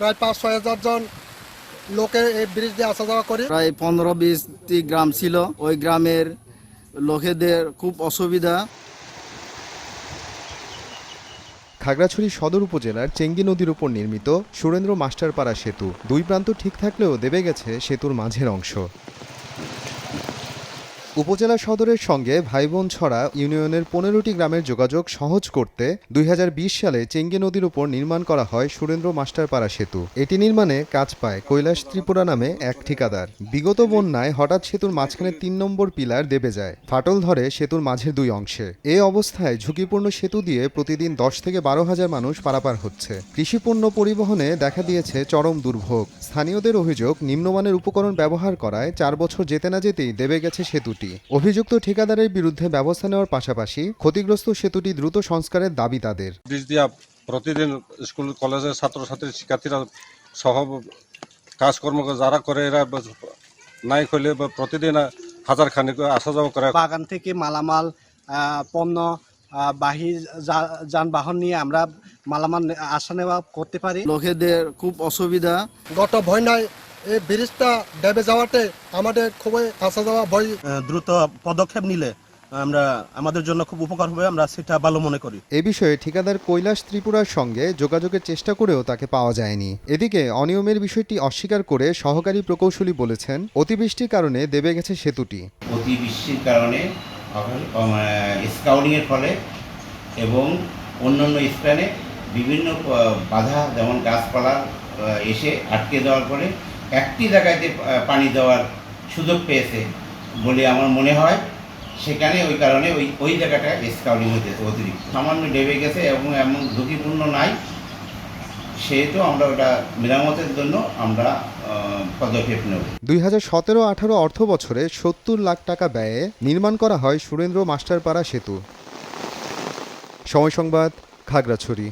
প্রায় পাঁচ ছয় হাজার জন লোকে এই ব্রিজ দিয়ে আসা যাওয়া করে। প্রায় পনেরো বিশটি গ্রাম ছিল। ওই গ্রামের লোকেদের খুব অসুবিধা। খাগড়াছড়ি সদর উপজেলার চেঙ্গি নদীর উপর নির্মিত সুরেন্দ্র মাস্টারপাড়া সেতু। দুই প্রান্ত ঠিক থাকলেও দেবে গেছে সেতুর মাঝের অংশ। উপজেলা সদরের সঙ্গে ভাইবোন ছড়া ইউনিয়নের পনেরোটি গ্রামের যোগাযোগ সহজ করতে দুই হাজার বিশ সালে চেঙ্গি নদীর উপর নির্মাণ করা হয় সুরেন্দ্র মাস্টারপাড়া সেতু। এটি নির্মাণে কাজ পায় কৈলাস ত্রিপুরা নামে এক ঠিকাদার। বিগত বন্যায় হঠাৎ সেতুর মাঝখানে তিন নম্বর পিলার দেবে যায়। ফাটল ধরে সেতুর মাঝের দুই অংশে। এ অবস্থায় ঝুঁকিপূর্ণ সেতু দিয়ে প্রতিদিন দশ থেকে বারো হাজার মানুষ পারাপার হচ্ছে। কৃষিপণ্য পরিবহনে দেখা দিয়েছে চরম দুর্ভোগ। স্থানীয়দের অভিযোগ, নিম্নমানের উপকরণ ব্যবহার করায় চার বছর যেতে না যেতেই দেবে গেছে সেতুটি। অভিযুক্ত ঠিকাদারের বিরুদ্ধে ব্যবস্থা নেওয়ার পাশাপাশি ক্ষতিগ্রস্ত সেতুটি দ্রুত সংস্কারের দাবি তাদের। ব্রিজ দিয়া প্রতিদিন স্কুল কলেজের ছাত্রছাত্রী শিক্ষার্থীরা সহ কাজকর্ম যারা করে এরা নাই করলে প্রতিদিন হাজার খানিক আসা যাওয়া করে। বাগান থেকে মালামাল পণ্য বাহী যা- যানবাহন নিয়ে আমরা মালামাল আসা নেওয়া করতে পারি। লোকেদের খুব অসুবিধা। গত বন্যায় এই ব্রিজটা ডেবে যাওয়াতে আমাদের খুবই আসা যাওয়া ভয় দ্রুত পদক্ষেপ নিলে আমরা আমাদের জন্য খুব উপকার হবে আমরা সেটা ভালো মনে করি। এ বিষয়ে ঠিকাদার কৈলাস ত্রিপুরার সঙ্গে যোগাযোগের চেষ্টা করেও তাকে পাওয়া যায়নি। এদিকে অনিয়মের বিষয়টি অস্বীকার করে সহকারী প্রকৌশলী বলেছেন অতিবৃষ্টির কারণে দেবে গেছে সেতুটি। অতিবৃষ্টির কারণে স্কাউটিংয়ের ফলে এবং অন্যান্য স্থানে বিভিন্ন বাধা যেমন গাছপালা এসে আটকে দেওয়ার পরে একটি জায়গাতে পানি দেওয়ার সুযোগ পেয়েছে বলে আমার মনে হয়। সেখানে ওই কারণে ওই ওই জায়গাটা স্কাউটিং হইতেছে অতিরিক্ত। সামান্য ডেবে গেছে এবং এমন ঝুঁকিপূর্ণ নাই। সেহেতু আমরা ওটা মেরামতের জন্য আমরা পদক্ষেপ নেব। দুই হাজার সতেরো আঠারো অর্থ বছরে সত্তর লাখ টাকা ব্যয়ে নির্মাণ করা হয় সুরেন্দ্র মাস্টারপাড়া সেতু। সময় সংবাদ, খাগড়াছড়ি।